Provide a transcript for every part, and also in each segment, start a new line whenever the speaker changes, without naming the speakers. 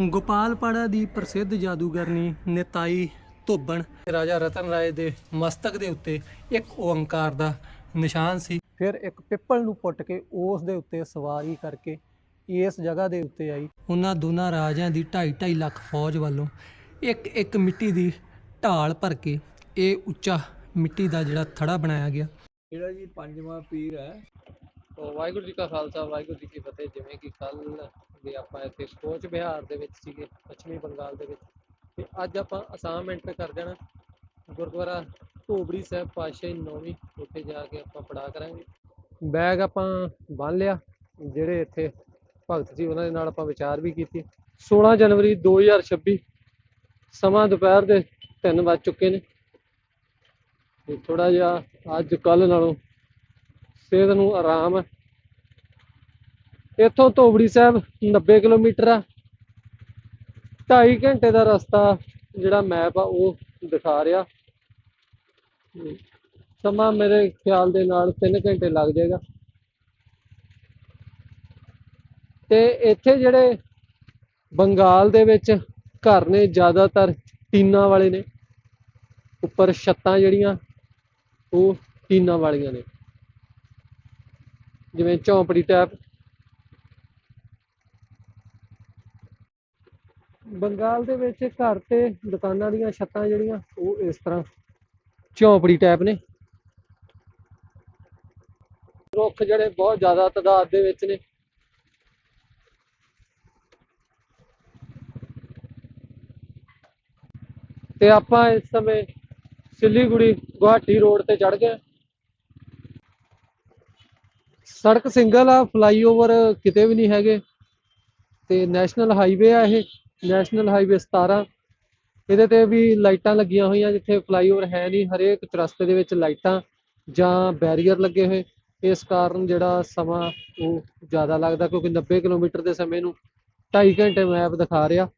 ਗੋਪਾਲਪਾੜਾ ਦੀ ਪ੍ਰਸਿੱਧ ਜਾਦੂਗਰਨੀ ਨਿਤਾਈ ਧੋਬਣ ਰਾਜਾ ਰਤਨ ਰਾਏ ਦੇ ਮਸਤਕ ਦੇ ਉੱਤੇ ਇੱਕ ਓੰਕਾਰ ਦਾ ਨਿਸ਼ਾਨ ਸੀ। ਫਿਰ ਇੱਕ ਪਿੱਪਲ ਨੂੰ ਪੁੱਟ ਕੇ ਉਸ ਦੇ ਉੱਤੇ ਸਵਾਰੀ ਕਰਕੇ ਇਸ ਜਗ੍ਹਾ ਦੇ ਉੱਤੇ ਆਈ। ਉਹਨਾਂ ਦੋਨਾਂ ਰਾਜਿਆਂ ਦੀ 2.5 ਲੱਖ ਫੌਜ ਵੱਲੋਂ ਇੱਕ ਇੱਕ ਮਿੱਟੀ ਦੀ ਢਾਲ ਭਰ ਕੇ ਇਹ ਉੱਚਾ ਮਿੱਟੀ ਦਾ ਜਿਹੜਾ ਥੜਾ ਬਣਾਇਆ ਗਿਆ।
ਜਿਹੜਾ ਜੀ ਪੰਜਵਾਂ ਪੀਰ ਹੈ
ਵਾਹਿਗੁਰੂ ਜੀ ਕਾ ਖਾਲਸਾ, ਵਾਹਿਗੁਰੂ ਜੀ ਕੀ ਫਤਿਹ, ਜਿਵੇਂ ਕਿ ਕੱਲ ਵੀ ਆਪਾਂ ਇੱਥੇ ਕੋਚ ਬਿਹਾਰ ਦੇ ਵਿੱਚ ਸੀਗੇ, ਪੱਛਮੀ ਬੰਗਾਲ ਦੇ ਵਿੱਚ। ਤੇ ਅੱਜ ਆਪਾਂ ਅਸਾਮ ਐਂਟਰ ਕਰ ਜਾਣਾ ਗੁਰਦੁਆਰਾ ਧੋਬੜੀ ਸਾਹਿਬ ਪਾਤਸ਼ਾਹੀ ਨੌਵੀਂ, ਉੱਥੇ ਜਾ ਕੇ ਆਪਾਂ ਪੜਾ ਕਰਾਂਗੇ। ਬੈਗ ਆਪਾਂ ਬੰਨ ਲਿਆ, ਜਿਹੜੇ ਇੱਥੇ ਭਗਤ ਸੀ ਉਹਨਾਂ ਦੇ ਨਾਲ ਆਪਾਂ ਵਿਚਾਰ ਵੀ ਕੀਤੀ। 16 ਜਨਵਰੀ 2026 ਸਮਾਂ ਦੁਪਹਿਰ ਦੇ 3 ਵੱਜ ਚੁੱਕੇ ਨੇ। ਤੇ ਥੋੜਾ ਜਿਹਾ ਅੱਜ ਕੱਲ ਨਾਲੋਂ ਸਿਹਤ ਨੂੰ ਆਰਾਮ ਹੈ ਇੱਥੋਂ ਧੋਬੜੀ ਸਾਹਿਬ 90 ਕਿਲੋਮੀਟਰ ਆ। 2.5 ਘੰਟੇ ਦਾ ਰਸਤਾ ਜਿਹੜਾ ਮੈਪ ਆ, ਉਹ ਦਿਖਾ ਰਿਹਾ। ਸਮਾਂ ਮੇਰੇ ਖਿਆਲ ਦੇ ਨਾਲ 3 ਘੰਟੇ ਲੱਗ ਜਾਏਗਾ। ਤੇ ਇੱਥੇ ਜਿਹੜੇ ਬੰਗਾਲ ਦੇ ਵਿੱਚ ਘਰ ਨੇ, ਜ਼ਿਆਦਾਤਰ ਟੀਨਾਂ ਵਾਲੇ ਨੇ। ਉੱਪਰ ਛੱਤਾਂ ਜਿਹੜੀਆਂ, ਉਹ ਟੀਨਾਂ ਵਾਲੀਆਂ ਨੇ। ਜਿਵੇਂ ਝੌਂਪੜੀ ਟਾਈਪ ਬੰਗਾਲ ਦੇ ਵਿੱਚ ਘਰ ਤੇ ਦੁਕਾਨਾਂ ਦੀਆਂ ਛੱਤਾਂ ਜਿਹੜੀਆਂ, ਉਹ ਇਸ ਤਰ੍ਹਾਂ ਝੌਂਪੜੀ ਟਾਈਪ ਨੇ। ਰੁੱਖ ਜਿਹੜੇ ਬਹੁਤ ਜ਼ਿਆਦਾ ਤਾਦਾਦ ਦੇ ਵਿੱਚ ਨੇ। ਤੇ ਆਪਾਂ ਇਸ ਸਮੇਂ ਸਿੱਲੀਗੁੜੀ ਗੁਹਾਟੀ ਰੋਡ ਤੇ ਚੜ ਗਏ। ਸੜਕ ਸਿੰਗਲ ਆ, ਫਲਾਈਓਵਰ ਕਿਤੇ ਵੀ ਨਹੀਂ ਹੈਗੇ। ਤੇ ਨੈਸ਼ਨਲ ਹਾਈਵੇ ਆ ਇਹ। ਨੈਸ਼ਨਲ ਹਾਈਵੇ 17 ਇਹਦੇ ਤੇ ਵੀ ਲਾਈਟਾਂ ਲੱਗੀਆਂ ਹੋਈਆਂ ਜਿੱਥੇ ਫਲਾਈਓਵਰ ਹੈ ਨਹੀਂ, ਹਰੇਕ ਚੁਰਸਤੇ ਦੇ ਵਿੱਚ ਲਾਈਟਾਂ ਜਾਂ ਬੈਰੀਅਰ ਲੱਗੇ ਹੋਏ। ਇਸ ਕਾਰਨ ਜਿਹੜਾ ਸਮਾਂ ਉਹ ਜ਼ਿਆਦਾ ਲੱਗਦਾ ਕਿਉਂਕਿ 90 ਕਿਲੋਮੀਟਰ ਦੇ ਸਮੇਂ ਨੂੰ 2.5 ਘੰਟੇ ਮੈਪ ਦਿਖਾ ਰਿਹਾ।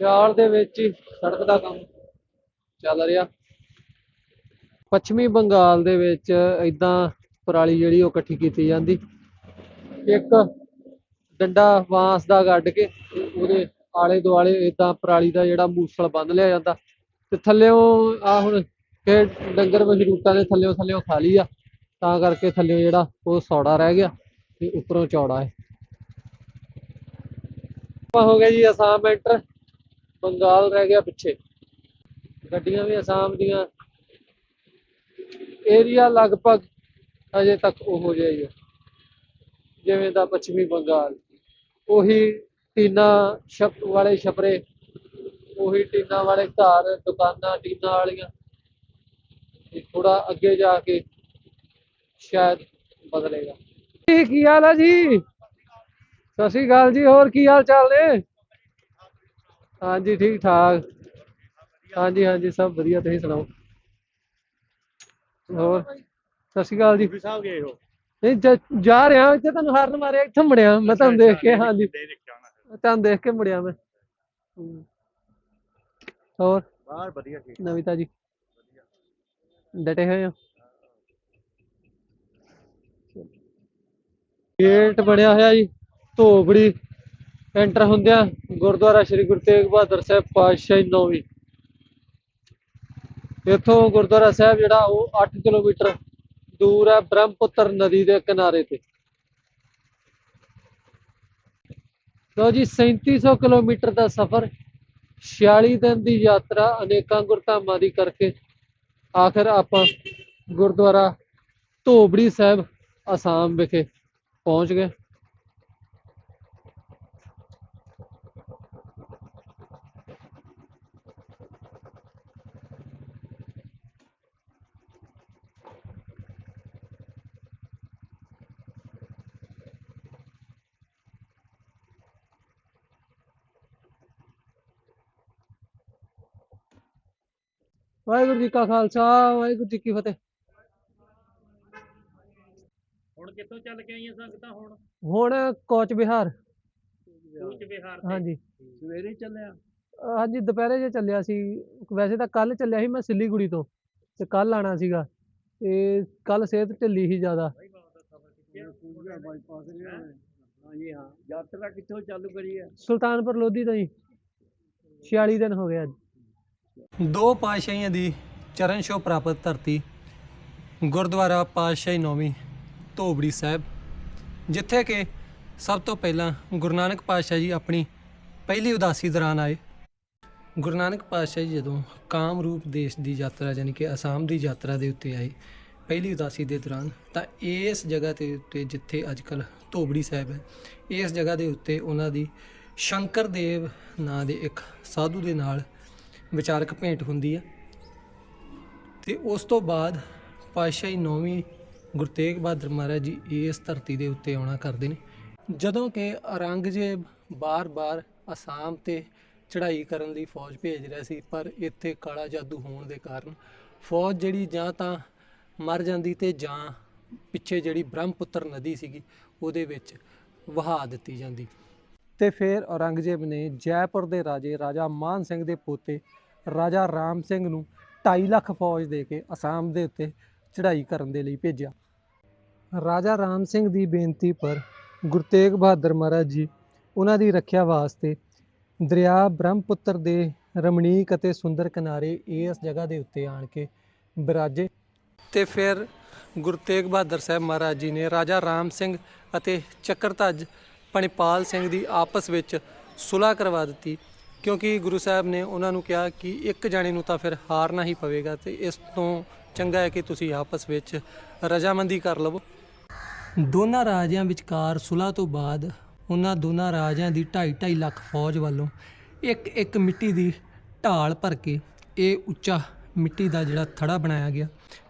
ਸਿਆਲ ਦੇ ਵਿੱਚ ਹੀ ਸੜਕ ਦਾ ਕੰਮ ਚੱਲ ਰਿਹਾ। ਪੱਛਮੀ ਬੰਗਾਲ ਦੇ ਵਿੱਚ ਇਦਾਂ ਪਰਾਲੀ ਜਿਹੜੀ ਉਹ ਇਕੱਠੀ ਕੀਤੀ ਜਾਂਦੀ। ਇੱਕ ਡੰਡਾ ਬਾਂਸ ਦਾ ਗੱਡ ਕੇ ਉਹਦੇ ਆਲੇ ਦੁਆਲੇ ਇਦਾਂ ਪਰਾਲੀ ਦਾ ਜਿਹੜਾ ਮੂਸਲ ਬੰਨ ਲਿਆ ਜਾਂਦਾ ਤੇ ਥੱਲਿਓਂ ਆ ਹੁਣ ਕਿ ਡੰਗਰ ਮਸ਼ਰੂਤਾਂ ਨੇ ਥੱਲਿਓਂ ਥੱਲਿਓਂ ਖਾ ਲਈ ਆ, ਤਾਂ ਕਰਕੇ ਥੱਲਿਓਂ ਜਿਹੜਾ ਉਹ ਸੌੜਾ ਰਹਿ ਗਿਆ ਤੇ ਉੱਪਰੋਂ ਚੌੜਾ ਹੈ। ਆਪਾਂ ਹੋ ਗਿਆ ਜੀ ਅਸਾਮ ਐਂਟਰ, ਬੰਗਾਲ ਰਹਿ ਗਿਆ ਪਿੱਛੇ। ਗੱਡੀਆਂ ਵੀ ਅਸਾਮ ਦੀਆਂ। ਏਰੀਆ ਲਗਭਗ ਅਜੇ ਤੱਕ ਉਹ ਹੋ ਹੀ, ਜਿਵੇਂ ਦਾ ਪੱਛਮੀ ਬੰਗਾਲ। ਉਹੀ ਟੀਨਾ ਛਪ ਵਾਲੇ ਛਪਰੇ ਉਹੀ ਟੀਨਾ ਵਾਲੇ ਘਰ ਦੁਕਾਨਾਂ ਟੀਨਾ ਵਾਲੀਆਂ। ਤੇ ਥੋੜਾ ਅੱਗੇ ਜਾ ਕੇ ਸ਼ਾਇਦ ਬਦਲੇਗਾ। ਜੀ ਕੀ ਹਾਲ ਹੈ ਜੀ? ਸਤਿ ਸ਼੍ਰੀ ਅਕਾਲ ਜੀ ਹੋਰ ਕੀ ਹਾਲ ਚਾਲ ਨੇ? ਹਾਂਜੀ ਠੀਕ ਠਾਕ। ਹਾਂਜੀ ਹਾਂਜੀ ਸਭ ਵਧੀਆ ਤੁਸੀਂ ਸੁਣਾਓ? ਹੋਰ ਸਤਿ ਸ਼੍ਰੀ ਅਕਾਲ ਜੀ।
ਸਾਹਿਬ ਗਏ ਹੋ?
ਨਹੀਂ ਜ- ਜਾ ਰਿਹਾ ਇੱਥੇ ਤੁਹਾਨੂੰ ਹਾਰਨ ਮਾਰਿਆ ਇੱਥੇ ਮੁੜਿਆ। ਮੈਂ ਤੁਹਾਨੂੰ ਦੇਖ ਕੇ ਹਾਂਜੀ। ਤੁਹਾਨੂੰ ਦੇਖ ਕੇ ਮੁੜਿਆ ਮੈਂ। ਹੋਰ?
ਬਾਹਰ ਵਧੀਆ ਠੀਕ।
ਨਵੀਤਾ ਜੀ ਡਟੇ ਹੋਏ ਹੋ? ਗੇਟ ਬਣਿਆ ਹੋਇਆ ਜੀ ਧੋਬੜੀ। ਐਂਟਰ ਹੁੰਦਿਆਂ ਗੁਰਦੁਆਰਾ ਸ੍ਰੀ ਗੁਰੂ ਤੇਗ ਬਹਾਦਰ ਸਾਹਿਬ ਪਾਤਸ਼ਾਹੀ ਨੌਵੀਂ। ਇੱਥੋਂ ਗੁਰਦੁਆਰਾ ਸਾਹਿਬ ਜਿਹੜਾ ਉਹ 8 ਕਿਲੋਮੀਟਰ ਦੂਰ ਹੈ ਬ੍ਰਹਮਪੁੱਤਰ ਨਦੀ ਦੇ ਕਿਨਾਰੇ ਤੇ। ਲੋ ਜੀ 3700 ਕਿਲੋਮੀਟਰ ਦਾ ਸਫ਼ਰ 46 ਦਿਨ ਦੀ ਯਾਤਰਾ, ਅਨੇਕਾਂ ਗੁਰਧਾਮਾਂ ਦੀ ਕਰਕੇ। ਆਖਰ ਆਪਾਂ ਗੁਰਦੁਆਰਾ ਧੋਬੜੀ ਸਾਹਿਬ, ਅਸਾਮ ਵਿਖੇ ਪਹੁੰਚ ਗਏ। ਵਾਹਿਗੁਰੂ ਜੀ ਕਾ ਖਾਲਸਾ ਵਾਹਿਗੁਰੂ ਜੀ ਕੀ ਫਤਿਹ।
ਹੁਣ ਕਿੱਥੋਂ ਚੱਲ ਕੇ ਆਈਆਂ ਸੰਗਤਾਂ ਹੁਣ?
ਹੁਣ ਕੋਚ ਬਿਹਾਰ।
ਕੂਚ ਬਿਹਾਰ
ਹਾਂਜੀ।
ਸਵੇਰੇ ਚੱਲਿਆ?
ਹਾਂਜੀ ਦੁਪਹਿਰੇ ਜੇ ਚੱਲਿਆ ਸੀ। ਵੈਸੇ ਤਾਂ ਕੱਲ ਚੱਲਿਆ ਸੀ ਮੈਂ ਸਿਲੀਗੁੜੀ ਤੋਂ ਤੇ ਕੱਲ ਆਣਾ ਸੀਗਾ। ਤੇ ਕੱਲ ਸਿਹਤ ਢਿੱਲੀ ਸੀ ਜ਼ਿਆਦਾ।
ਹਾਂਜੀ ਹਾਂ। ਯਾਤਰਾ ਕਿੱਥੋਂ ਚਾਲੂ ਕਰੀ ਹੈ?
ਸੁਲਤਾਨਪੁਰ ਲੋਧੀ ਤੋਂ ਜੀ।
46 ਦਿਨ ਹੋ ਗਏ ਅੱਜ। ਦੋ ਪਾਤਸ਼ਾਹੀਆਂ ਦੀ ਚਰਨ ਛੋਹ ਪ੍ਰਾਪਤ ਧਰਤੀ, ਗੁਰਦੁਆਰਾ ਪਾਤਸ਼ਾਹੀ ਨੌਵੀਂ, ਧੋਬੜੀ ਸਾਹਿਬ, ਜਿੱਥੇ ਕਿ ਸਭ ਤੋਂ ਪਹਿਲਾਂ ਗੁਰੂ ਨਾਨਕ ਪਾਤਸ਼ਾਹ ਜੀ ਆਪਣੀ ਪਹਿਲੀ ਉਦਾਸੀ ਦੌਰਾਨ ਆਏ। ਗੁਰੂ ਨਾਨਕ ਪਾਤਸ਼ਾਹ ਜੀ ਜਦੋਂ ਕਾਮਰੂਪ ਦੇਸ਼ ਦੀ ਯਾਤਰਾ ਯਾਨੀ ਕਿ ਅਸਾਮ ਦੀ ਯਾਤਰਾ ਦੇ ਉੱਤੇ ਆਏ ਪਹਿਲੀ ਉਦਾਸੀ ਦੇ ਦੌਰਾਨ, ਤਾਂ ਇਸ ਜਗ੍ਹਾ ਤੇ ਉੱਤੇ ਜਿੱਥੇ ਅੱਜ ਕੱਲ ਧੋਬੜੀ ਸਾਹਿਬ ਹੈ, ਇਸ ਜਗ੍ਹਾ ਦੇ ਉੱਤੇ ਉਹਨਾਂ ਦੀ ਸ਼ੰਕਰ ਦੇਵ ਨਾਂ ਦੇ ਇੱਕ ਸਾਧੂ ਦੇ ਨਾਲ ਵਿਚਾਰਕ ਭੇਂਟ ਹੁੰਦੀ ਹੈ ਤੇ ਉਸ ਤੋਂ ਬਾਅਦ ਪਾਤਸ਼ਾਹੀ ਨੌਵੀਂ ਗੁਰੂ ਤੇਗ ਬਹਾਦਰ ਮਹਾਰਾਜ ਜੀ ਇਸ ਧਰਤੀ ਦੇ ਉੱਤੇ ਆਉਣਾ ਕਰਦੇ ਨੇ। ਜਦੋਂ ਕਿ ਔਰੰਗਜ਼ੇਬ ਬਾਰ-ਬਾਰ ਅਸਾਮ ਤੇ ਚੜ੍ਹਾਈ ਕਰਨ ਲਈ ਫੌਜ ਭੇਜ ਰਿਹਾ ਸੀ, ਪਰ ਇੱਥੇ ਕਾਲਾ ਜਾਦੂ ਹੋਣ ਦੇ ਕਾਰਨ ਫੌਜ ਜਿਹੜੀ ਜਾਂ ਤਾਂ ਮਰ ਜਾਂਦੀ ਤੇ ਜਾਂ ਪਿੱਛੇ ਜਿਹੜੀ ਬ੍ਰਹਮਪੁੱਤਰ ਨਦੀ ਸੀਗੀ, ਉਹਦੇ ਵਿੱਚ ਵਹਾ ਦਿੱਤੀ ਜਾਂਦੀ। ਤੇ ਫਿਰ ਔਰੰਗਜ਼ੇਬ ਨੇ ਜੈਪੁਰ ਦੇ ਰਾਜੇ ਰਾਜਾ ਮਾਨ ਸਿੰਘ ਦੇ ਪੋਤੇ ਰਾਜਾ ਰਾਮ ਸਿੰਘ ਨੂੰ 2.5 ਲੱਖ ਫੌਜ ਦੇ ਕੇ ਅਸਾਮ ਦੇ ਉੱਤੇ ਚੜ੍ਹਾਈ ਕਰਨ ਦੇ ਲਈ ਭੇਜਿਆ। ਰਾਜਾ ਰਾਮ ਸਿੰਘ ਦੀ ਬੇਨਤੀ ਪਰ ਗੁਰੂ ਤੇਗ ਬਹਾਦਰ ਮਹਾਰਾਜ ਜੀ ਉਹਨਾਂ ਦੀ ਰੱਖਿਆ ਵਾਸਤੇ ਦਰਿਆ ਬ੍ਰਹਮਪੁੱਤਰ ਦੇ ਰਮਣੀਕ ਅਤੇ ਸੁੰਦਰ ਕਿਨਾਰੇ ਇਸ ਜਗ੍ਹਾ ਦੇ ਉੱਤੇ ਆਣ ਕੇ ਬਿਰਾਜੇ। ਤੇ ਫਿਰ ਗੁਰੂ ਤੇਗ ਬਹਾਦਰ ਸਾਹਿਬ ਮਹਾਰਾਜ ਜੀ ਨੇ ਰਾਜਾ ਰਾਮ ਸਿੰਘ ਅਤੇ ਚੱਕਰਧੱਜ ਪਣਿਪਾਲ ਸਿੰਘ ਦੀ ਆਪਸ ਵਿੱਚ ਸੁਲ੍ਹਾ ਕਰਵਾ ਦਿੱਤੀ। ਕਿਉਂਕਿ ਗੁਰੂ ਸਾਹਿਬ ਨੇ ਉਹਨਾਂ ਨੂੰ ਕਿਹਾ ਕਿ ਇੱਕ ਜਾਣੇ ਨੂੰ ਤਾਂ ਫਿਰ ਹਾਰਨਾ ਹੀ ਪਵੇਗਾ ਤੇ ਇਸ ਤੋਂ ਚੰਗਾ ਹੈ ਕਿ ਤੁਸੀਂ ਆਪਸ ਵਿੱਚ ਰਜਾਮੰਦੀ ਕਰ ਲਵੋ। ਦੋਨਾਂ ਰਾਜਿਆਂ ਵਿਚਕਾਰ ਸੁਲ੍ਹਾ ਤੋਂ ਬਾਅਦ ਉਹਨਾਂ ਦੋਨਾਂ ਰਾਜਿਆਂ ਦੀ 2.5 ਲੱਖ ਫੌਜ ਵੱਲੋਂ ਇੱਕ ਇੱਕ ਮਿੱਟੀ ਦੀ ਢਾਲ ਭਰ ਕੇ ਇਹ ਉੱਚਾ ਮਿੱਟੀ ਦਾ ਜਿਹੜਾ ਥੜਾ ਬਣਾਇਆ ਗਿਆ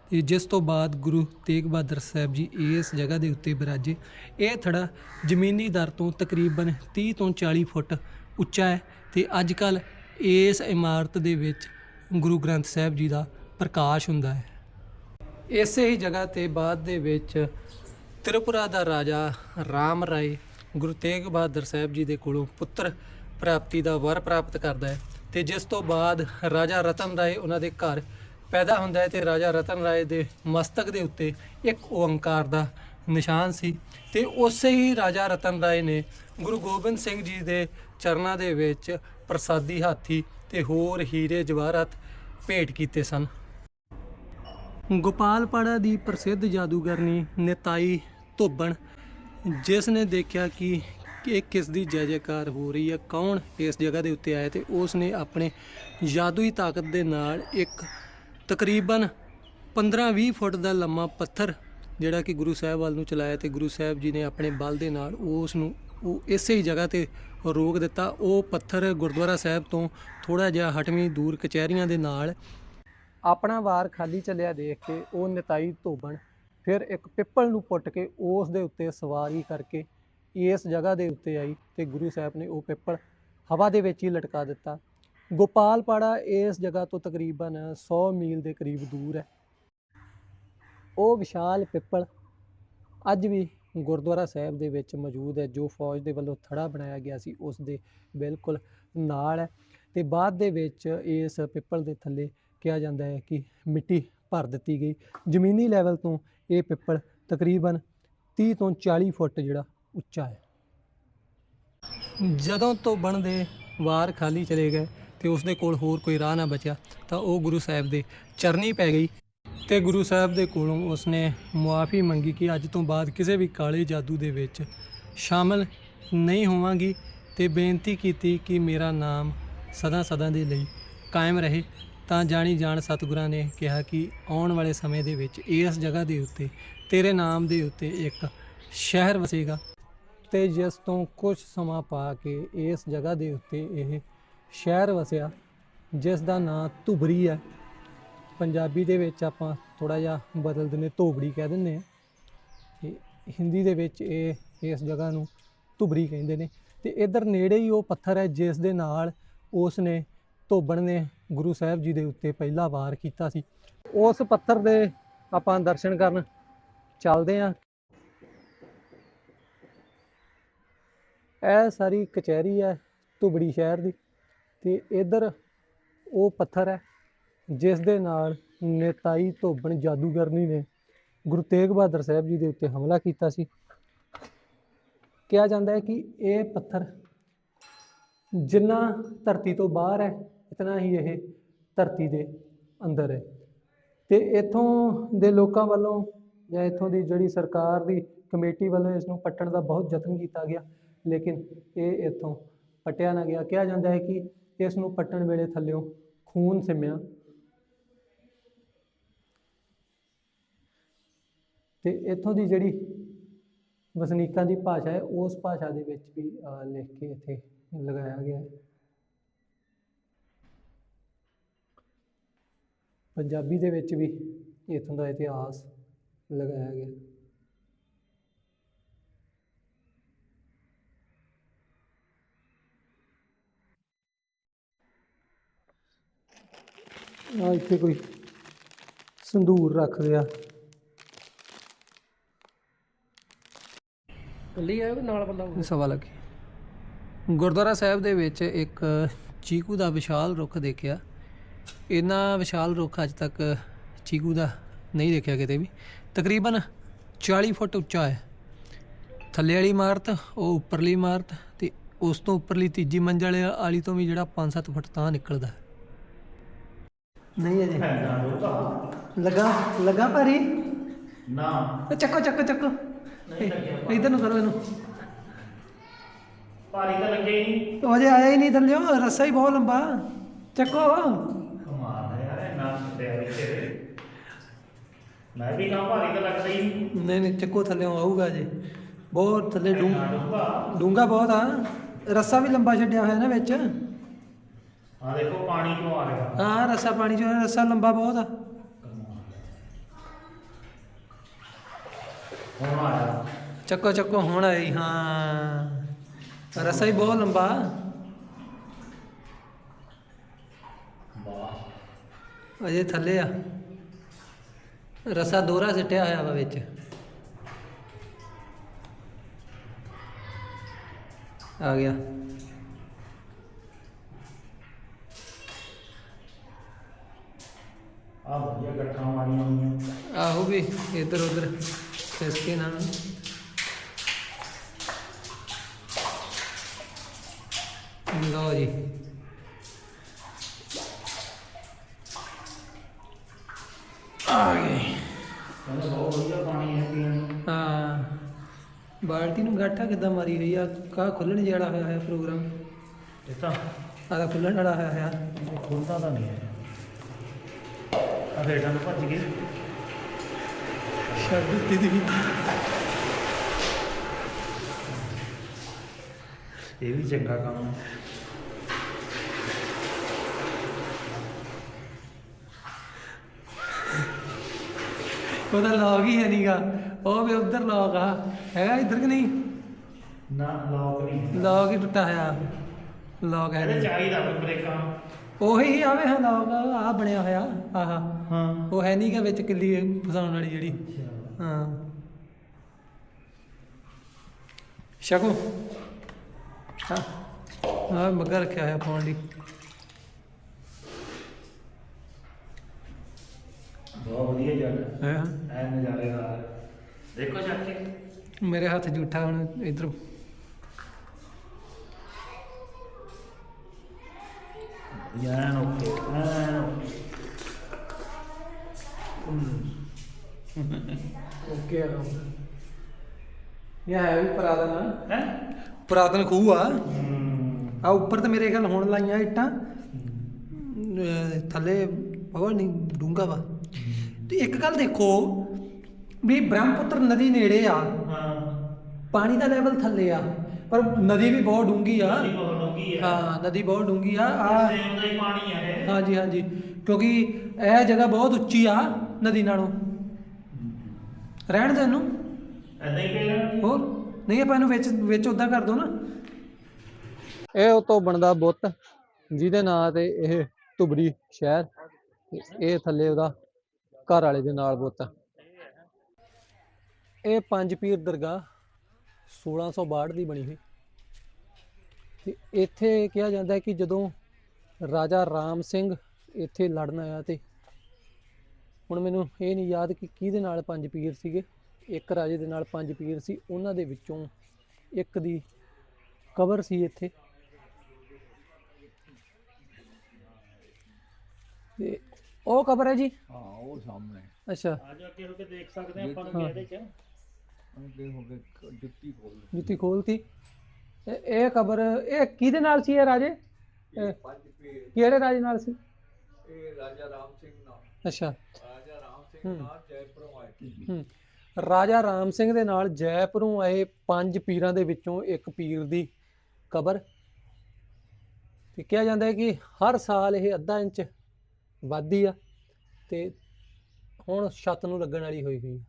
ਤੇ ਜਿਸ ਤੋਂ ਬਾਅਦ ਗੁਰੂ ਤੇਗ ਬਹਾਦਰ ਸਾਹਿਬ ਜੀ ਇਸ ਜਗ੍ਹਾ ਦੇ ਉੱਤੇ ਬਿਰਾਜੇ। ਇਹ ਥੜਾ ਜ਼ਮੀਨੀ ਦਰ ਤੋਂ ਤਕਰੀਬਨ 30 ਤੋਂ 40 ਫੁੱਟ ਉੱਚਾ ਹੈ ਤੇ ਅੱਜ ਕੱਲ ਇਸ ਇਮਾਰਤ ਦੇ ਵਿੱਚ ਗੁਰੂ ਗ੍ਰੰਥ ਸਾਹਿਬ ਜੀ ਦਾ ਪ੍ਰਕਾਸ਼ ਹੁੰਦਾ ਹੈ। ਇਸੇ ਹੀ ਜਗ੍ਹਾ ਤੇ ਬਾਅਦ ਦੇ ਵਿੱਚ ਤ੍ਰਿਪੁਰਾ ਦਾ ਰਾਜਾ ਰਾਮ ਰਾਏ ਗੁਰੂ ਤੇਗ ਬਹਾਦਰ ਸਾਹਿਬ ਜੀ ਦੇ ਕੋਲੋਂ ਪੁੱਤਰ ਪ੍ਰਾਪਤੀ ਦਾ ਵਰ ਪ੍ਰਾਪਤ ਕਰਦਾ ਹੈ ਤੇ ਜਿਸ ਤੋਂ ਬਾਅਦ ਰਾਜਾ ਰਤਨ ਰਾਏ ਉਹਨਾਂ ਦੇ ਘਰ ਪੈਦਾ ਹੁੰਦਾ ਹੈ ਤੇ ਰਾਜਾ ਰਤਨ ਰਾਏ ਦੇ ਮਸਤਕ ਦੇ ਉੱਤੇ ਇੱਕ ਓੰਕਾਰ ਦਾ ਨਿਸ਼ਾਨ ਸੀ ਤੇ ਉਸੇ ਹੀ ਰਾਜਾ ਰਤਨ ਰਾਏ ਨੇ ਗੁਰੂ ਗੋਬਿੰਦ ਸਿੰਘ ਜੀ ਦੇ ਚਰਨਾਂ ਦੇ ਵਿੱਚ ਪ੍ਰਸਾਦੀ ਹਾਥੀ ਤੇ ਹੋਰ ਹੀਰੇ ਜਵਾਹਰਤ ਭੇਟ ਕੀਤੇ ਸਨ। ਗੋਪਾਲਪਾੜਾ ਦੀ ਪ੍ਰਸਿੱਧ ਜਾਦੂਗਰਨੀ ਨਿਤਾਈ ਧੋਬਣ, ਜਿਸ ਨੇ ਦੇਖਿਆ ਕਿ ਇਹ ਕਿਸ ਦੀ ਜੈ ਜੈਕਾਰ ਹੋ ਰਹੀ ਹੈ, ਕੌਣ ਇਸ ਜਗ੍ਹਾ ਦੇ ਉੱਤੇ ਆਇਆ ਤੇ ਉਸ ਨੇ ਆਪਣੇ ਜਾਦੂਈ ਤਾਕਤ ਦੇ ਨਾਲ ਇੱਕ ਤਕਰੀਬਨ 15-20 ਫੁੱਟ ਦਾ ਲੰਮਾ ਪੱਥਰ ਜਿਹੜਾ ਕਿ ਗੁਰੂ ਸਾਹਿਬ ਵੱਲ ਨੂੰ ਚਲਾਇਆ ਤੇ ਗੁਰੂ ਸਾਹਿਬ ਜੀ ਨੇ ਆਪਣੇ ਬਲ ਦੇ ਨਾਲ ਉਸ ਨੂੰ ਉਹ ਇਸੇ ਹੀ ਜਗ੍ਹਾ ਤੇ ਰੋਕ ਦਿੱਤਾ। ਉਹ ਪੱਥਰ ਗੁਰਦੁਆਰਾ ਸਾਹਿਬ ਤੋਂ ਥੋੜਾ ਜਿਹਾ ਹਟਵੀਂ ਦੂਰ ਕਚਹਿਰੀਆਂ ਦੇ ਨਾਲ ਆਪਣਾ ਵਾਰ ਖਾਲੀ ਚੱਲਿਆ ਦੇਖ ਕੇ ਉਹ ਨਤਾਈ ਧੋਬਣ, ਫਿਰ ਇੱਕ ਪਿੱਪਲ ਨੂੰ ਪੁੱਟ ਕੇ ਉਸ ਦੇ ਉੱਤੇ ਸਵਾਰੀ ਕਰਕੇ ਇਸ ਜਗ੍ਹਾ ਦੇ ਉੱਤੇ ਆਈ ਤੇ ਗੁਰੂ ਸਾਹਿਬ ਨੇ ਉਹ ਪਿੱਪਲ ਹਵਾ ਦੇ ਵਿੱਚ ਹੀ ਲਟਕਾ ਦਿੱਤਾ। ਗੋਪਾਲਪਾੜਾ ਇਸ ਜਗ੍ਹਾ ਤੋਂ ਤਕਰੀਬਨ 100 ਮੀਲ ਦੇ ਕਰੀਬ ਦੂਰ ਹੈ। ਉਹ ਵਿਸ਼ਾਲ ਪਿੱਪਲ ਅੱਜ ਵੀ ਗੁਰਦੁਆਰਾ ਸਾਹਿਬ ਦੇ ਵਿੱਚ ਮੌਜੂਦ ਹੈ, ਜੋ ਫੌਜ ਦੇ ਵੱਲੋਂ ਥੜਾ ਬਣਾਇਆ ਗਿਆ ਸੀ, ਉਸ ਦੇ ਬਿਲਕੁਲ ਨਾਲ ਹੈ। ਤੇ ਬਾਅਦ ਦੇ ਵਿੱਚ ਇਸ ਪਿੱਪਲ ਦੇ ਥੱਲੇ ਕਿਹਾ ਜਾਂਦਾ ਹੈ ਕਿ ਮਿੱਟੀ ਭਰ ਦਿੱਤੀ ਗਈ। ਜ਼ਮੀਨੀ ਲੈਵਲ ਤੋਂ ਇਹ ਪਿੱਪਲ ਤਕਰੀਬਨ 30 ਤੋਂ 40 ਫੁੱਟ ਜਿਹੜਾ ਉੱਚਾ ਹੈ। ਜਦੋਂ ਤੋਂ ਬਣਦੇ ਵਾਰ ਖਾਲੀ ਚਲੇ ਗਏ ਤੇ ਉਸ ਦੇ ਕੋਲ ਹੋਰ ਕੋਈ ਰਾਹ ਨਾ ਬਚਿਆ, ਤਾਂ ਉਹ ਗੁਰੂ ਸਾਹਿਬ ਦੇ ਚਰਨੀ ਪੈ ਗਈ। ਤੇ ਗੁਰੂ ਸਾਹਿਬ ਦੇ ਕੋਲੋਂ ਉਸਨੇ ਮੁਆਫੀ ਮੰਗੀ ਕਿ ਅੱਜ ਤੋਂ ਬਾਅਦ ਕਿਸੇ ਵੀ ਕਾਲੇ ਜਾਦੂ ਦੇ ਵਿੱਚ ਸ਼ਾਮਲ ਨਹੀਂ ਹੋਵਾਂਗੀ ਤੇ ਬੇਨਤੀ ਕੀਤੀ ਕਿ ਮੇਰਾ ਨਾਮ ਸਦਾ ਸਦਾ ਦੇ ਲਈ ਕਾਇਮ ਰਹੇ। ਤਾਂ ਜਾਣੀ ਜਾਣ ਸਤਿਗੁਰਾਂ ਨੇ ਕਿਹਾ ਕਿ ਆਉਣ ਵਾਲੇ ਸਮੇਂ ਦੇ ਵਿੱਚ ਇਸ ਜਗ੍ਹਾ ਦੇ ਉੱਤੇ, ਤੇਰੇ ਨਾਮ ਦੇ ਉੱਤੇ ਇੱਕ ਸ਼ਹਿਰ ਵਸੇਗਾ। ਤੇ ਜਿਸ ਤੋਂ ਕੁਝ ਸਮਾਂ ਪਾ ਕੇ ਇਸ ਜਗ੍ਹਾ ਦੇ ਉੱਤੇ ਇਹ ਸ਼ਹਿਰ ਵਸਿਆ, ਜਿਸ ਦਾ ਨਾਂ ਧੁਬਰੀ ਹੈ। ਪੰਜਾਬੀ ਦੇ ਵਿੱਚ ਆਪਾਂ ਥੋੜਾ ਜਿਹਾ ਬਦਲ ਦਿੰਦੇ, ਧੋਬੜੀ ਕਹਿ ਦਿੰਦੇ ਆ ਤੇ ਹਿੰਦੀ ਦੇ ਵਿੱਚ ਇਹ, ਇਸ ਜਗ੍ਹਾ ਨੂੰ ਧੁਬਰੀ ਕਹਿੰਦੇ ਨੇ। ਤੇ ਇਧਰ ਨੇੜੇ ਹੀ ਉਹ ਪੱਥਰ ਹੈ, ਜਿਸ ਦੇ ਨਾਲ ਉਸ ਨੇ ਧੋਬਣ ਨੇ ਗੁਰੂ ਸਾਹਿਬ ਜੀ ਦੇ ਉੱਤੇ ਪਹਿਲਾ ਵਾਰ ਕੀਤਾ ਸੀ। ਉਸ ਪੱਥਰ ਦੇ ਆਪਾਂ ਦਰਸ਼ਨ ਕਰਨ ਚੱਲਦੇ ਆਂ ਇਹ ਸਾਰੀ ਕਚਹਿਰੀ ਹੈ ਧੁਬੜੀ ਸ਼ਹਿਰ ਦੀ। ਤੇ ਇਧਰ ਉਹ ਪੱਥਰ ਹੈ ਜਿਸ ਦੇ ਨਾਲ ਨੇਤਾਈ ਧੋਬਣ ਜਾਦੂਗਰਨੀ ਨੇ ਗੁਰੂ ਤੇਗ ਬਹਾਦਰ ਸਾਹਿਬ ਜੀ ਦੇ ਉੱਤੇ ਹਮਲਾ ਕੀਤਾ ਸੀ। ਕਿਹਾ ਜਾਂਦਾ ਹੈ ਕਿ ਇਹ ਪੱਥਰ ਜਿੰਨਾ ਧਰਤੀ ਤੋਂ ਬਾਹਰ ਹੈ, ਇਤਨਾ ਹੀ ਇਹ ਧਰਤੀ ਦੇ ਅੰਦਰ ਹੈ। ਤੇ ਇੱਥੋਂ ਦੇ ਲੋਕਾਂ ਵੱਲੋਂ ਜਾਂ ਇੱਥੋਂ ਦੀ ਜਿਹੜੀ ਸਰਕਾਰ ਦੀ ਕਮੇਟੀ ਵੱਲੋਂ ਇਸ ਨੂੰ ਪੱਟਣ ਦਾ ਬਹੁਤ ਯਤਨ ਕੀਤਾ ਗਿਆ, ਲੇਕਿਨ ਇਹ ਇੱਥੋਂ ਪੱਟਿਆ ਨਾ ਗਿਆ। ਕਿਹਾ ਜਾਂਦਾ ਹੈ ਕਿ ਇਸ ਨੂੰ ਪੱਟਣ ਵੇਲੇ ਥੱਲਿਓਂ ਖੂਨ ਸਿੰਮਿਆ ਤੇ ਇੱਥੋਂ ਦੀ ਜਿਹੜੀ ਵਸਨੀਕਾਂ ਦੀ ਭਾਸ਼ਾ ਹੈ, ਉਸ ਭਾਸ਼ਾ ਦੇ ਵਿੱਚ ਵੀ ਲਿਖ ਕੇ ਇੱਥੇ ਲਗਾਇਆ ਗਿਆ ਹੈ। ਪੰਜਾਬੀ ਦੇ ਵਿੱਚ ਵੀ ਇੱਥੋਂ ਦਾ ਇਤਿਹਾਸ ਲਗਾਇਆ ਗਿਆ। ਆ ਇੱਥੇ ਕੋਈ ਸੰਧੂਰ ਰੱਖ ਗਿਆ
ਕੱਲੀ ਆਇਆ ਨਾਲ ਬੰਦਾ
ਸਵਾ ਲੱਗੇ ਗੁਰਦੁਆਰਾ ਸਾਹਿਬ ਦੇ ਵਿੱਚ ਇੱਕ ਚੀਕੂ ਦਾ ਵਿਸ਼ਾਲ ਰੁੱਖ ਦੇਖਿਆ। ਇੰਨਾ ਵਿਸ਼ਾਲ ਰੁੱਖ ਅੱਜ ਤੱਕ ਚੀਕੂ ਦਾ ਨਹੀਂ ਦੇਖਿਆ ਕਿਤੇ ਵੀ। ਤਕਰੀਬਨ 40 ਫੁੱਟ ਉੱਚਾ ਹੈ। ਥੱਲੇ ਵਾਲੀ ਇਮਾਰਤ ਉਹ ਉੱਪਰਲੀ ਇਮਾਰਤ ਤੇ ਉਸ ਤੋਂ ਉੱਪਰਲੀ ਤੀਜੀ ਮੰਜ਼ਲ ਵਾਲੀ ਤੋਂ ਵੀ ਜਿਹੜਾ 5-7 ਫੁੱਟ ਤਾਂ ਨਿਕਲਦਾ ਹੈ। ਨਹੀਂ ਅਜੇ। ਲੱਗਾ ਲੱਗਾ ਭਾਰੀ।
ਨਾ।
ਚੱਕੋ ਚੱਕੋ ਚੱਕੋ। ਇਧਰ ਨੂੰ ਕਰੋ ਇਹਨੂੰ।
ਭਾਰੀ ਤਾਂ ਲੱਗੇ ਹੀ ਨਹੀਂ।
ਉਹ ਅਜੇ ਆਇਆ ਹੀ ਨਹੀਂ ਥੱਲਿਓ ਰੱਸਾ ਹੀ ਬਹੁਤ ਲੰਬਾ। ਚੱਕੋ।
ਕਮਾਲ ਹੈ ਯਾਰ ਇੰਨਾ ਛੱਡਿਆ ਵੀ ਤੇਰੇ ਮੈਂ ਵੀ ਕਹਾਂ ਭਾਰੀ ਤਾਂ ਲੱਗਦਾ ਹੀ ਨਹੀਂ।
ਨਹੀਂ ਨਹੀਂ ਚੱਕੋ ਥੱਲਿਓ ਆਊਗਾ ਜੀ ਬਹੁਤ ਥੱਲੇ ਡੂੰ
ਨਾ ਡੂੰਘਾ।
ਡੂੰਗਾ ਬਹੁਤ ਆ। ਰੱਸਾ ਵੀ ਲੰਬਾ ਛੱਡਿਆ ਹੋਇਆ ਨਾ ਵਿੱਚ।
ਆ ਦੇਖੋ ਪਾਣੀ ਕਿਉਂ ਆ ਰਿਹਾ।
ਹਾਂ ਰੱਸਾ ਪਾਣੀ ਚ ਰੱਸਾ ਲੰਬਾ ਬਹੁਤ ਆ।
ਹੁਣ ਆਇਆ
ਚੱਕੋ ਚੱਕੋ ਹੁਣ ਆਈ ਹਾਂ। ਰੱਸਾ ਹੀ ਬਹੁਤ ਲੰਬਾ। ਅਜੇ ਥੱਲੇ ਆ। ਰੱਸਾ ਦੋਹਰਾ ਸਿੱਟਿਆ ਹੋਇਆ ਵਾ ਵਿੱਚ। ਆ ਗਿਆ।
ਆ ਵਧੀਆ ਗੱਠਾਂ ਮਾਰੀਆਂ ਹੋਈਆਂ।
ਆਹੋ ਵੀ ਇੱਧਰ ਉੱਧਰ ਖਿਸਕੇ ਨਾ ਲਓ ਜੀ। ਆ ਗਏ।
ਕਹਿੰਦੇ ਬਹੁਤ ਵਧੀਆ ਪਾਣੀ ਹੈ ਪੀਣ ਨੂੰ।
ਹਾਂ। ਬਾਲਟੀ ਨੂੰ ਗਾਠਾ ਕਿੱਦਾਂ ਮਾਰੀ ਹੋਈ ਆ? ਕਾ ਖੁੱਲਣ ਜਿਹੜਾ ਹੋਇਆ ਹੈ ਪ੍ਰੋਗਰਾਮ?
ਇਹ ਤਾਂ
ਆਦਾ ਖੁੱਲਣ ਵਾਲਾ ਹੋਇਆ ਹੈ
ਖੁੱਲਦਾ ਤਾਂ ਨਹੀਂ ਆ ਫੇਟਾਂ ਨੂੰ ਭੱਜ ਗਏ।
ਛੱਡ ਦਿੱਤੀ ਦੀ।
ਇਹ ਵੀ ਚੰਗਾ ਕੰਮ ਹੈ।
ਉਹਦਾ ਲੌਗ ਹੀ ਹੈ ਨਹੀਂਗਾ ਉਹ ਵੀ ਉਧਰ ਲੌਗ ਆ। ਹੈਗਾ ਇੱਧਰ ਕਿ ਨਹੀਂ?
ਨਾ ਲੌਕ ਨਹੀਂ
ਲੌਗ ਹੀ ਟੁੱਟਾ ਹੋਇਆ। ਲੌਗ ਹੈ
ਇਹਦੇ ਚਾਹੀਦਾ ਕੋਈ ਬ੍ਰੇਕਾਂ
ਉਹੀ ਆਵੇ ਹਾਂ ਲੌਗ ਆ ਬਣਿਆ ਹੋਇਆ। ਆਹਾ।
ਹਾਂ।
ਉਹ ਹੈ ਨਹੀਂਗਾ ਵਿੱਚ ਕਿੱਲੀ ਫਸਾਉਣ ਵਾਲੀ ਜਿਹੜੀ। ਹਾਂ। ਸ਼ਕੂ ਹਾਂ। ਮੱਗਾ ਰੱਖਿਆ ਹੋਇਆ ਪਾਉਣ ਲਈ।
ਬਹੁਤ ਵਧੀਆ ਜਗ੍ਹਾ
ਹੈ?
ਐ ਨਜ਼ਾਰੇਦਾਰ ਦੇਖੋ ਜਾ ਕੇ
ਮੇਰੇ ਹੱਥ ਜੂਠਾ ਹੁਣ ਇਧਰ।
ਯਾਨ ਓਕੇ ਐਨ ਓਕੇ
ਓਕੇ ਇਹ ਹੈ ਵੀ ਪੁਰਾਤਨ।
ਹੈ?
ਪੁਰਾਤਨ ਖੂਹ ਆ। ਆ ਉੱਪਰ ਤੇ ਮੇਰੇ ਖਿਆਲ ਹੁਣ ਲਾਈਆਂ ਇੱਟਾਂ। ਥੱਲੇ ਪਵਾ ਨਹੀਂ ਡੂੰਗਾ ਵਾ। ਤੇ ਇੱਕ ਗੱਲ ਦੇਖੋ ਵੀ ਬ੍ਰਹਮਪੁੱਤਰ ਨਦੀ ਨੇੜੇ ਆ।
ਹਾਂ।
ਪਾਣੀ ਦਾ ਲੈਵਲ ਥੱਲੇ ਆ। ਪਰ ਨਦੀ ਵੀ ਬਹੁਤ ਡੂੰਗੀ ਆ।
ਨਦੀ ਬਹੁਤ ਡੂੰਘੀ ਹੈ
ਹਾਂ ਨਦੀ ਬਹੁਤ ਡੂੰਗੀ ਆ। ਆ
ਸੇਮ ਦਾ ਹੀ ਪਾਣੀ ਹੈ ਇਹ।
ਹਾਂਜੀ ਹਾਂਜੀ। ਕਿਉਂਕਿ ਇਹ ਜਗ੍ਹਾ ਬਹੁਤ ਉੱਚੀ ਆ ਨਦੀ ਨਾਲੋਂ। ਰਹਿਣ ਦੇ ਇਹਨੂੰ।
ਐਦਾਂ ਹੀ ਪਈ
ਹੋਰ? ਨਹੀਂ ਆਪਾਂ ਇਹਨੂੰ ਵਿੱਚ ਵਿੱਚ ਉਦਾਂ ਕਰ ਦੋ ਨਾ। ਇਹ ਉਹ ਤੋਂ ਬਣਦਾ ਬੁੱਤ ਜਿਹਦੇ ਨਾਂ ਤੇ ਇਹ ਧੁਬਰੀ ਸ਼ਹਿਰ। ਇਹ ਥੱਲੇ ਉਹਦਾ ਘਰ ਵਾਲੇ ਦੇ ਨਾਲ ਬੁੱਤ ਇਹ ਪੰਜ ਪੀਰ ਦਰਗਾਹ 1662 ਦੀ ਬਣੀ ਹੋਈ। ਤੇ ਇੱਥੇ ਕਿਹਾ ਜਾਂਦਾ ਹੈ ਕਿ ਜਦੋਂ ਰਾਜਾ ਰਾਮ ਸਿੰਘ ਇੱਥੇ ਲੜਨ ਆਇਆ ਤੇ ਹੁਣ ਮੈਨੂੰ ਇਹ ਨਹੀਂ ਯਾਦ ਕਿ ਕਿਹਦੇ ਨਾਲ ਪੰਜ ਪੀਰ ਸੀਗੇ। ਇੱਕ ਰਾਜੇ ਦੇ ਨਾਲ ਪੰਜ ਪੀਰ ਸੀ, ਉਹਨਾਂ ਦੇ ਵਿੱਚੋਂ ਇੱਕ ਦੀ ਕਬਰ ਸੀ ਇੱਥੇ। ਤੇ ਉਹ ਕਬਰ ਹੈ ਜੀ?
ਹਾਂ ਉਹ ਸਾਹਮਣੇ।
ਅੱਛਾ।
ਅੱਜ ਅੱਗੇ ਹੋ ਕੇ ਦੇਖ ਸਕਦੇ ਆਪਾਂ ਨੂੰ। ਇਹਦੇ ਚ।
ਉਹਦੇ ਹੋ ਗਏ ਕ- ਜੁੱਤੀ ਖੋਲ
ਜੁੱਤੀ ਖੋਲਤੀ। ਇਹ ਕਬਰ ਇਹ ਕਿਹਦੇ ਨਾਲ ਸੀ ਇਹ ਰਾਜੇ? ਕਿਹੜੇ ਰਾਜੇ ਨਾਲ ਸੀ?
ਇਹ ਰਾਜਾ ਰਾਮ ਸਿੰਘ ਨਾਲ।
ਅੱਛਾ।
ਰਾਜਾ ਰਾਮ ਸਿੰਘ। ਨਾਲ ਜੈਪੁਰੋਂ ਆਏ ਸੀ।
ਹੂੰ। ਰਾਜਾ ਰਾਮ ਸਿੰਘ ਦੇ ਨਾਲ ਜੈਪੁਰੋਂ ਆਏ ਪੰਜ ਪੀਰਾਂ ਦੇ ਵਿੱਚੋਂ ਇੱਕ ਪੀਰ ਦੀ ਕਬਰ ਤੇ ਕਿਹਾ ਜਾਂਦਾ ਹੈ ਕਿ ਹਰ ਸਾਲ ਇਹ ਅੱਧਾ ਇੰਚ ਵੱਧਦੀ ਆ ਤੇ ਹੁਣ ਛੱਤ ਨੂੰ ਲੱਗਣ ਵਾਲੀ ਹੋਈ ਹੋਈ ਆ।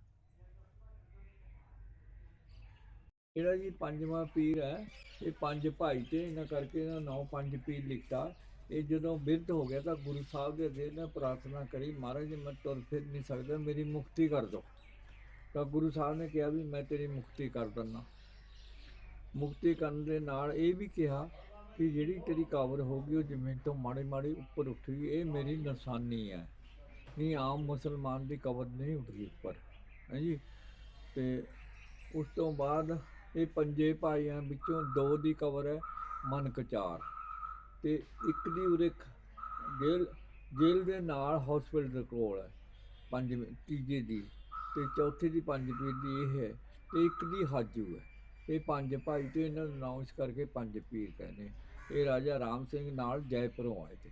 ਜਿਹੜਾ ਜੀ ਪੰਜਵਾਂ ਪੀਰ ਹੈ, ਇਹ ਪੰਜ ਭਾਈ ਤੇ ਇਹਨਾਂ ਕਰਕੇ ਇਹਨਾਂ ਨੌ ਪੰਜ ਪੀਰ ਲਿਖਤਾ। ਇਹ ਜਦੋਂ ਬਿਰਧ ਹੋ ਗਿਆ ਤਾਂ ਗੁਰੂ ਸਾਹਿਬ ਦੇ ਅੱਗੇ ਨੇ ਪ੍ਰਾਰਥਨਾ ਕਰੀ, ਮਹਾਰਾਜ ਜੀ, ਮੈਂ ਤੁਰ ਫਿਰ ਨਹੀਂ ਸਕਦਾ, ਮੇਰੀ ਮੁਕਤੀ ਕਰ ਦਿਓ। ਤਾਂ ਗੁਰੂ ਸਾਹਿਬ ਨੇ ਕਿਹਾ ਵੀ ਮੈਂ ਤੇਰੀ ਮੁਕਤੀ ਕਰ ਦਿੰਦਾ। ਮੁਕਤੀ ਕਰਨ ਦੇ ਨਾਲ ਇਹ ਵੀ ਕਿਹਾ ਕਿ ਜਿਹੜੀ ਤੇਰੀ ਕਬਰ ਹੋਗੀ ਉਹ ਜ਼ਮੀਨ ਤੋਂ ਮਾੜੇ ਮਾੜੀ ਉੱਪਰ ਉੱਠੀ, ਇਹ ਮੇਰੀ ਨਿਸ਼ਾਨੀ ਹੈ। ਨਹੀਂ, ਆਮ ਮੁਸਲਮਾਨ ਦੀ ਕਬਰ ਨਹੀਂ ਉੱਠਦੀ ਉੱਪਰ, ਹੈ ਜੀ? ਤੇ ਉਸ ਤੋਂ ਬਾਅਦ ਇਹ ਪੰਜੇ ਭਾਈਆਂ ਵਿੱਚੋਂ ਦੋ ਦੀ ਕਬਰ ਹੈ ਮਨਕਚਾਰ ਤੇ ਇੱਕ ਦੀ ਉਰੇ ਖ- ਜੇਲ੍ਹ ਦੇ ਨਾਲ ਹਸਪੀਟਲ ਦੇ ਕੋਲ ਹੈ ਪੰਜਵੇਂ ਤੀਜੇ ਦੀ। ਤੇ ਚੌਥੇ ਦੀ ਪੰਜ ਪੀਰ ਦੀ ਇਹ ਹੈ, ਤੇ ਇੱਕ ਦੀ ਹਾਜੂ ਹੈ। ਇਹ ਪੰਜ ਭਾਈ ਤੇ ਇਹਨਾਂ ਨੂੰ ਅਨਾਉਂਸ ਕਰਕੇ ਪੰਜ ਪੀਰ ਕਹਿੰਦੇ ਇਹ ਰਾਜਾ ਰਾਮ ਸਿੰਘ ਨਾਲ ਜੈਪੁਰੋਂ ਆਏ ਤੇ।